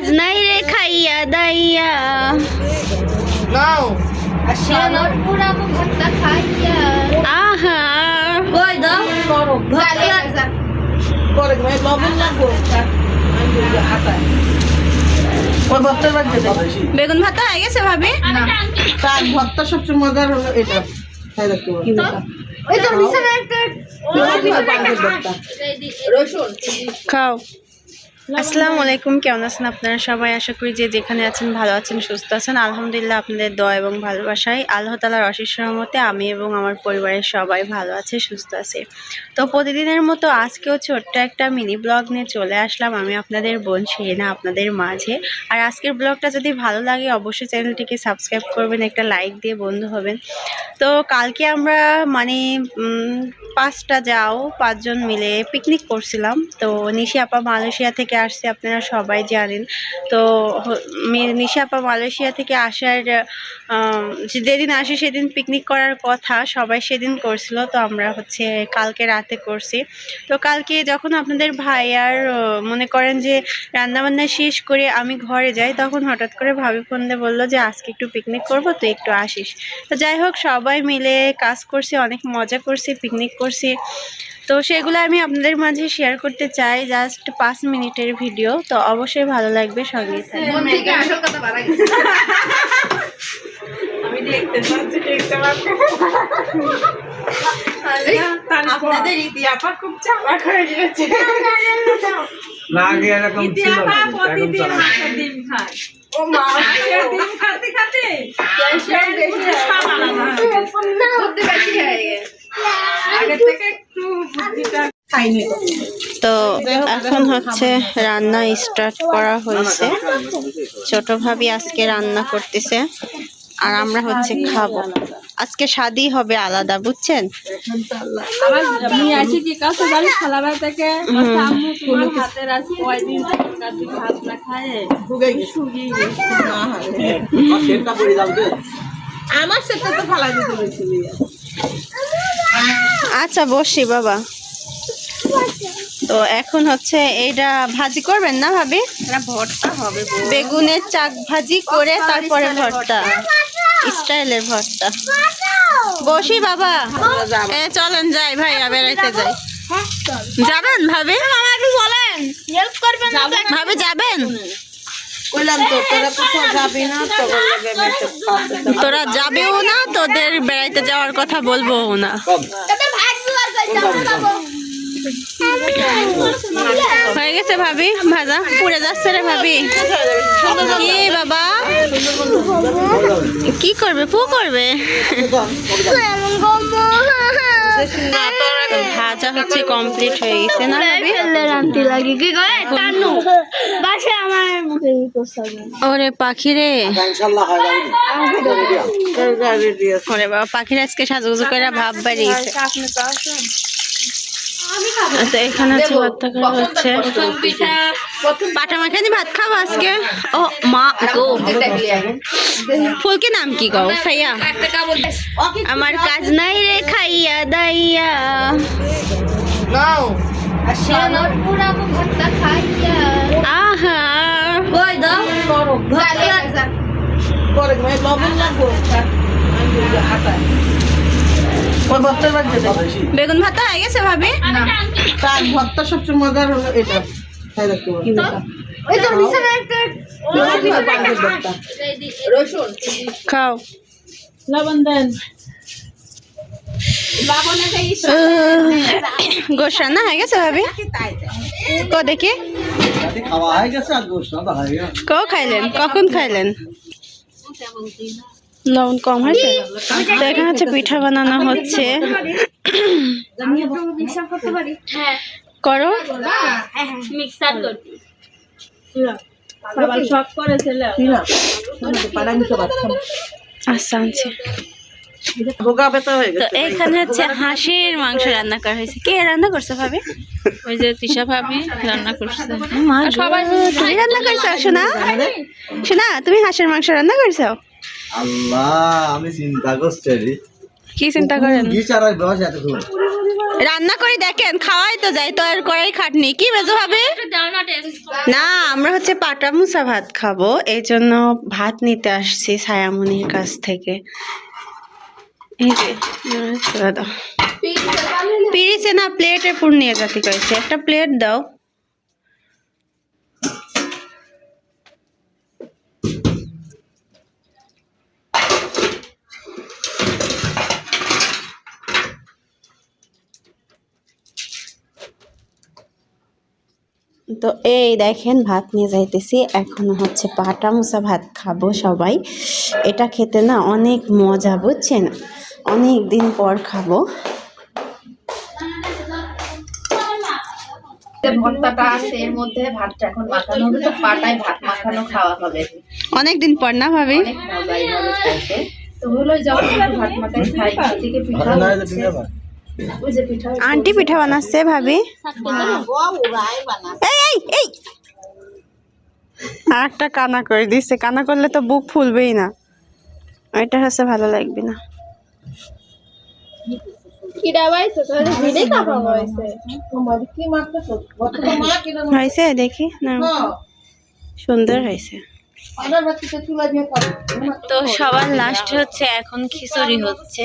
কাজ নাই রে খাইয়া দাইয়া। নাও। খাইয়া। আহা। কই দাও? বেগুন ভাতা হয়ে গেছে ভাবি? তার ভর্তা সবচেয়ে মজার হলো এটা। খাও। আসসালামু আলাইকুম। কেমন আছেন আপনারা সবাই? আশা করি যে যেখানে আছেন ভালো আছেন সুস্থ আছেন। আলহামদুলিল্লাহ আপনাদের দয়া এবং ভালোবাসায় আল্লাহ তালার অশেষ রহমতে আমি এবং আমার পরিবারের সবাই ভালো আছে সুস্থ আছে। তো প্রতিদিনের মতো আজকেও ছোট্ট একটা মিনি ব্লগ নিয়ে চলে আসলাম। আমি আপনাদের বোন শিরিনা আপনাদের মাঝে। আর আজকের ব্লগটা যদি ভালো লাগে অবশ্যই চ্যানেলটিকে সাবস্ক্রাইব করবেন একটা লাইক দিয়ে বন্ধু হবেন। তো কালকে আমরা মানে পাঁচটা যাও পাঁচজন মিলে পিকনিক করছিলাম। তো নিশি আপা মালয়েশিয়া থেকে আসছে, আপনারা সবাই জানেন। তো মি- আপা মালয়েশিয়া থেকে আসার যেদিন আসে সেদিন পিকনিক করার কথা, সবাই সেদিন করছিল। তো আমরা হচ্ছে কালকে রাতে করছি। তো কালকে যখন আপনাদের ভাই আর মনে করেন যে রান্নাবান্না শেষ করে আমি ঘরে যাই, তখন হঠাৎ করে ভাবি ফোন দিয়ে বলল যে, আজকে একটু পিকনিক করব, তুই একটু আসিস। তো যাই হোক, সবাই মিলে কাজ করছি, অনেক মজা করছি পিকনিক করছি। তো সেগুলো আমি আপনাদের মাঝে শেয়ার করতে চাই জাস্ট পাঁচ মিনিটের ভিডিও তো অবশ্যই ভালো লাগবে ইতি আপা বুদ্ধি বেশি হয়ে গেছে খাইনি তো এখন হচ্ছে রান্না স্টার্ট করা হয়েছে। ছোট ভাবি আজকে রান্না করতেছে আর আমরা হচ্ছে খাব। আজকে স্বাদই হবে আলাদা বুঝছেন? আমার সাথে তো ফালা দিতে হয়েছিল আচ্ছা বসি বাবা। তো এখন হচ্ছে এইটা ভাজি করবেন না ভাবি? ভর্তা হবে বেগুনের চাক ভাজি করে তারপরে ভর্তা। স্টাইলের ভর্তা। বসি বাবা। এ চলেন যাই ভাইয়া বেড়াইতে যাই। যাবেন ভাবি? বলেন। হেল্প করবেন ভাবি যাবেন? তোরা যাবেও না তোদের বেড়াইতে যাওয়ার কথা বলব না তাদের ভাগ দুয়ার যাইতে হবে হয়ে গেছে ভাবি ভাজা। পুড়ে যাচ্ছে রে ভাবি। কি বাবা? কি করবে? পু করবে? ভাজা হচ্ছে কমপ্লিট হয়ে গেছে না ভাবি? লাগে। কি করে বাসে ওরে পাখি রে ওরে বাবা পাখির আজকে সাজুগুজু করে ভাব বাড়িয়েছে। তো এখানে হচ্ছে ভাত থাকা পাটা মাখানি ভাত খাব আজকে? ও মা গো। ফুলকি নাম কি গো সাইয়া। আমার কাজ নাই রে খাইয়া দাইয়া। ভাতটা বেগুন ভাতা হয়ে গেছে ভাবি? তার ভর্তা সবচেয়ে মজার হলো এটা খাও। লবণ দেন। গোস রান্না হয়ে গেছে ভাবি? কো, দেখি। কো, খাইলেন? কখন খাইলেন? লবণ কম হয়েছে? তো এখানে হচ্ছে পিঠা বানানো হচ্ছে। করো। বাচ্চা আচ্ছা তো এখানে হচ্ছে হাঁসের মাংস রান্না করা হয়েছে। কে রান্না করছে ভাবি? ওই যে তিশা ভাবি রান্না করছে। সবাই তুমি রান্না করছ শোনা শোনা তুমি হাঁসের মাংস রান্না করছ? আল্লাহ আমি চিন্তা করছি রে। কি চিন্তা করেন? রান্না করে দেখেন খাওয়াই তো যাই তো আর করাই খাটনি। কি বেজো হবে না আমরা হচ্ছে পাটা মুসা ভাত খাব এই জন্য ভাত নিতে আসছি ছায়ামনির কাছ থেকে। এই পিরিছে না, প্লেটে পুর নিয়ে যাতে কয়েছে একটা প্লেট দাও। তো এই দেখেন, ভাত নিয়ে যাইতেছি। এখন হচ্ছে পাটা মুসা ভাত খাব সবাই। এটা খেতে না অনেক মজা, বুঝছেন? অনেক দিন পর খাব। ভর্তাটা আছে এর মধ্যে ভাতটা এখন মাখানো হবে তো পাটায় ভাত মাখানো খাওয়া হবে। অনেক দিন পর না ভাবি? তো হলো যখন ভাত মাখাই খাই পিঠা আন্টি পিঠা বানাচ্ছে ভাবি। এই এই এই। আর একটা কানা করে দিচ্ছে কানা করলে তো বুক ফুলবেই না। এটা হচ্ছে ভালো লাগবে না। হয়েছে দেখি না। সুন্দর হয়েছে। তো সবার লাস্ট হচ্ছে এখন খিচুড়ি হচ্ছে।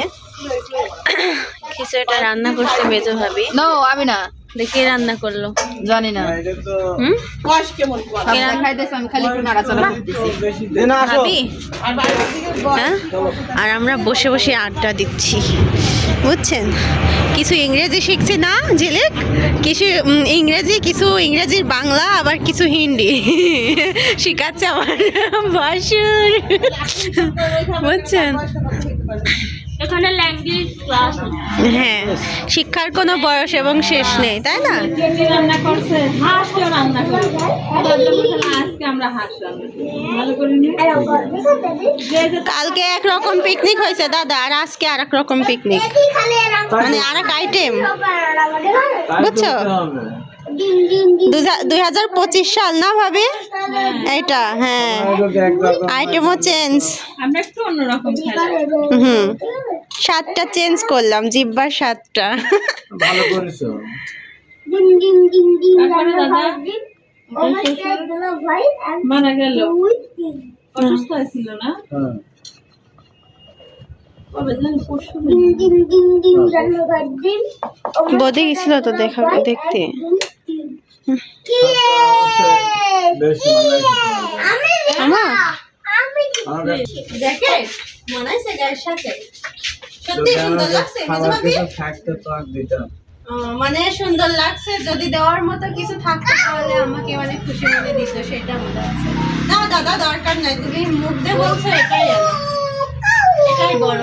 খিচুড়িটা রান্না করছে মেজো ভাবি। না আমি না। দেখি রান্না করল? জানি না হ্যাঁ? আর আমরা বসে বসে আড্ডা দিচ্ছি। বুঝছেন? কিছু ইংরেজি শিখছি না ঝিলিক? কিছু ইংরেজি কিছু ইংরেজির বাংলা আবার কিছু হিন্দি। শিখাচ্ছে আমার বাসুর বুঝছেন? এখানে ল্যাঙ্গুয়েজ ক্লাস হ্যাঁ শিক্ষার কোনো বয়স এবং শেষ নেই তাই না? রান্না করছে রান্না করছে। আজকে আমরা হাঁস কালকে একরকম পিকনিক হয়েছে দাদা আর আজকে আর এক রকম পিকনিক মানে আর এক আইটেম বুঝছ? দুই হাজার পঁচিশ সাল না ভাবি? এইটা হ্যাঁ। আইটেমও চেঞ্জ আমরা একটু অন্যরকম খাই হুম। সাতটা চেঞ্জ করলাম জিব্বার সাতটা। ভালো করেছ। তারপরে দাদা মারা গেল। অসুস্থ হয়েছিল না? হ্যাঁ। বদে গেছিল তো দেখা দেখতে। মনে সুন্দর লাগছে যদি দেওয়ার মতো কিছু থাকতো তাহলে আমাকে মানে খুশি মনে দিত সেটা মনে আছে না দাদা দরকার নাই তুমি মুখ দিয়ে বলছো এটাই এটাই বড়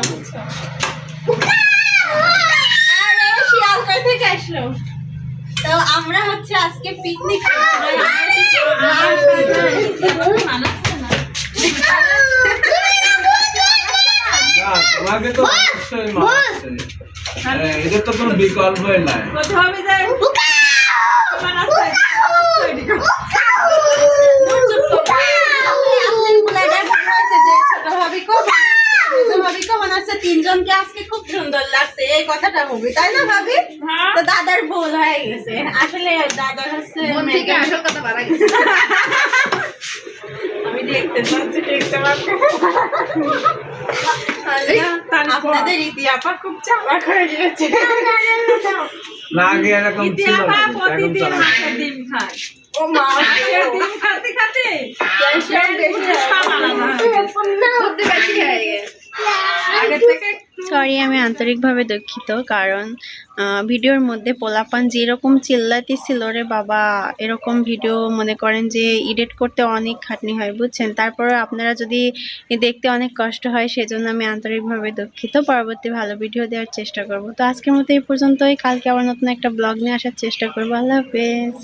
আরে থেকে আসলো। তো আমরা হচ্ছে আজকে পিকনিক না তোমাকে তো অবশ্যই মারছে হ্যাঁ, এদের তো কোনো বিকল্পই নাই প্রথমে যাই তিনজনকে আজকে খুব সুন্দর লাগছে এই কথাটা হবে তাই না ভাবি? তো দাদার ভুল হয়ে গেছে। আসলে দাদার হচ্ছে থেকে আসল কথা বাড়া গেছে আমি দেখতে পাচ্ছি দেখতে পাচ্ছি। আপনাদের ইতি আপা খুব চাপা করে দিয়েছে। না আগে এরকম ছিল না প্রতিদিন চালাচ্ছে। ডিম খায়। ও মা ডিম খাতে খাতে সব আলাদা হয়ে গেছে। বুদ্ধি বেশি হয়ে গেছে। আগে থেকে সরি আমি আন্তরিকভাবে দুঃখিত কারণ ভিডিওর মধ্যে পোলাপান যেরকম চিল্লাতেছিল রে বাবা এরকম ভিডিও মনে করেন যে এডিট করতে অনেক খাটনি হয় বুঝছেন? তারপরে আপনারা যদি দেখতে অনেক কষ্ট হয় সেজন্য আমি আন্তরিকভাবে দুঃখিত। পরবর্তী ভালো ভিডিও দেওয়ার চেষ্টা করব। তো আজকের মতো এই পর্যন্তই। কালকে আবার নতুন একটা ব্লগ নিয়ে আসার চেষ্টা করব। আল্লাহ হাফেজ।